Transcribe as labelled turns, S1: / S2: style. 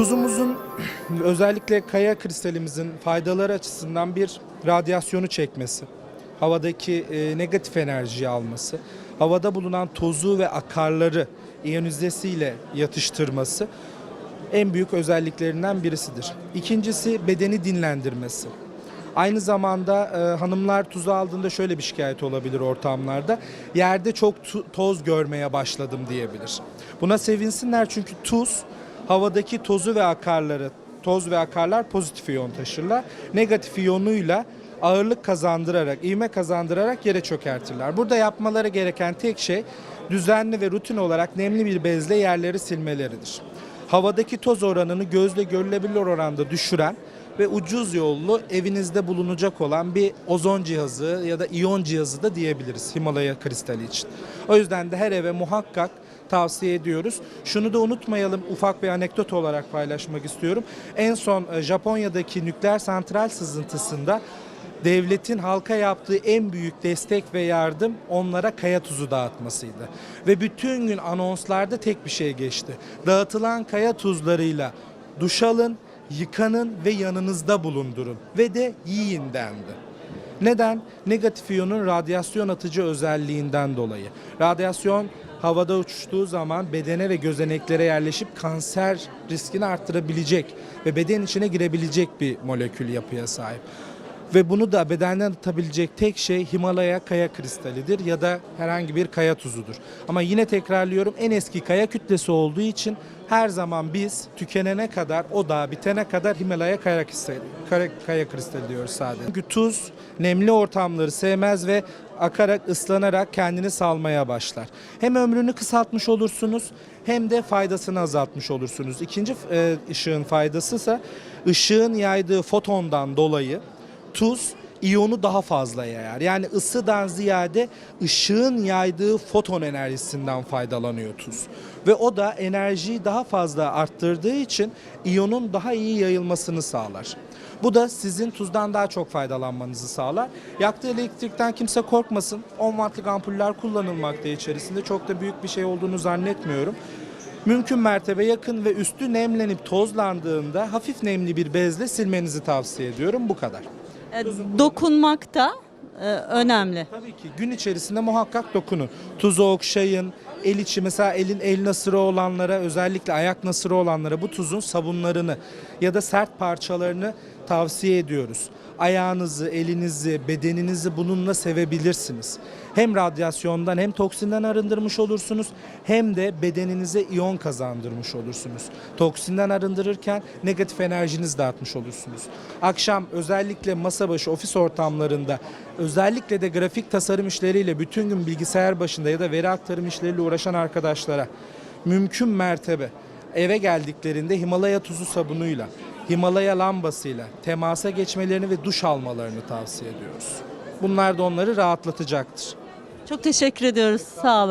S1: Tuzumuzun özellikle kaya kristalimizin faydaları açısından bir radyasyonu çekmesi, havadaki e, negatif enerjiyi alması, havada bulunan tozu ve akarları iyonizesiyle yatıştırması en büyük özelliklerinden birisidir. İkincisi bedeni dinlendirmesi. Aynı zamanda e, hanımlar tuzu aldığında şöyle bir şikayet olabilir ortamlarda. Yerde çok toz görmeye başladım diyebilir. Buna sevinsinler çünkü tuz havadaki tozu ve akarları, toz ve akarlar pozitif iyon taşırlar. Negatif iyonuyla ağırlık kazandırarak, ivme kazandırarak yere çökertirler. Burada yapmaları gereken tek şey düzenli ve rutin olarak nemli bir bezle yerleri silmeleridir. Havadaki toz oranını gözle görülebilir oranda düşüren ve ucuz yollu evinizde bulunacak olan bir ozon cihazı ya da iyon cihazı da diyebiliriz Himalaya kristali için. O yüzden de her eve muhakkak tavsiye ediyoruz. Şunu da unutmayalım ufak bir anekdot olarak paylaşmak istiyorum. En son e, Japonya'daki nükleer santral sızıntısında devletin halka yaptığı en büyük destek ve yardım onlara kaya tuzu dağıtmasıydı. Ve bütün gün anonslarda tek bir şey geçti. Dağıtılan kaya tuzlarıyla duş alın, yıkanın ve yanınızda bulundurun ve de yiyin dendi. Neden? Negatif iyonun radyasyon atıcı özelliğinden dolayı. Radyasyon havada uçuştuğu zaman bedene ve gözeneklere yerleşip kanser riskini arttırabilecek ve beden içine girebilecek bir molekül yapıya sahip. Ve bunu da bedenden atabilecek tek şey Himalaya kaya kristalidir ya da herhangi bir kaya tuzudur. Ama yine tekrarlıyorum en eski kaya kütlesi olduğu için her zaman biz tükenene kadar o dağ bitene kadar Himalaya kaya kristali, kaya, kaya kristali diyoruz sadece. Çünkü tuz nemli ortamları sevmez ve akarak ıslanarak kendini salmaya başlar. Hem ömrünü kısaltmış olursunuz hem de faydasını azaltmış olursunuz. İkinci e, ışığın faydası ise ışığın yaydığı fotondan dolayı tuz iyonu daha fazla yayar. Yani ısıdan ziyade ışığın yaydığı foton enerjisinden faydalanıyor tuz. Ve o da enerjiyi daha fazla arttırdığı için iyonun daha iyi yayılmasını sağlar. Bu da sizin tuzdan daha çok faydalanmanızı sağlar. Yaktığı elektrikten kimse korkmasın. 10 wattlık ampuller kullanılmakta içerisinde. Çok da büyük bir şey olduğunu zannetmiyorum. Mümkün mertebe yakın ve üstü nemlenip tozlandığında hafif nemli bir bezle silmenizi tavsiye ediyorum. Bu kadar.
S2: Dokunmak da e, önemli.
S1: Tabii ki gün içerisinde muhakkak dokunun. Tuzu okşayın. El içi mesela elin el nasırı olanlara özellikle ayak nasırı olanlara bu tuzun sabunlarını ya da sert parçalarını tavsiye ediyoruz. Ayağınızı, elinizi, bedeninizi bununla sevebilirsiniz. Hem radyasyondan hem toksinden arındırmış olursunuz hem de bedeninize iyon kazandırmış olursunuz. Toksinden arındırırken negatif enerjinizi dağıtmış olursunuz. Akşam özellikle masa başı ofis ortamlarında özellikle de grafik tasarım işleriyle bütün gün bilgisayar başında ya da veri aktarım işleriyle uğraşan arkadaşlara mümkün mertebe eve geldiklerinde Himalaya tuzu sabunuyla, Himalaya lambasıyla temasa geçmelerini ve duş almalarını tavsiye ediyoruz. Bunlar da onları rahatlatacaktır.
S2: Çok teşekkür ediyoruz. Sağ olun.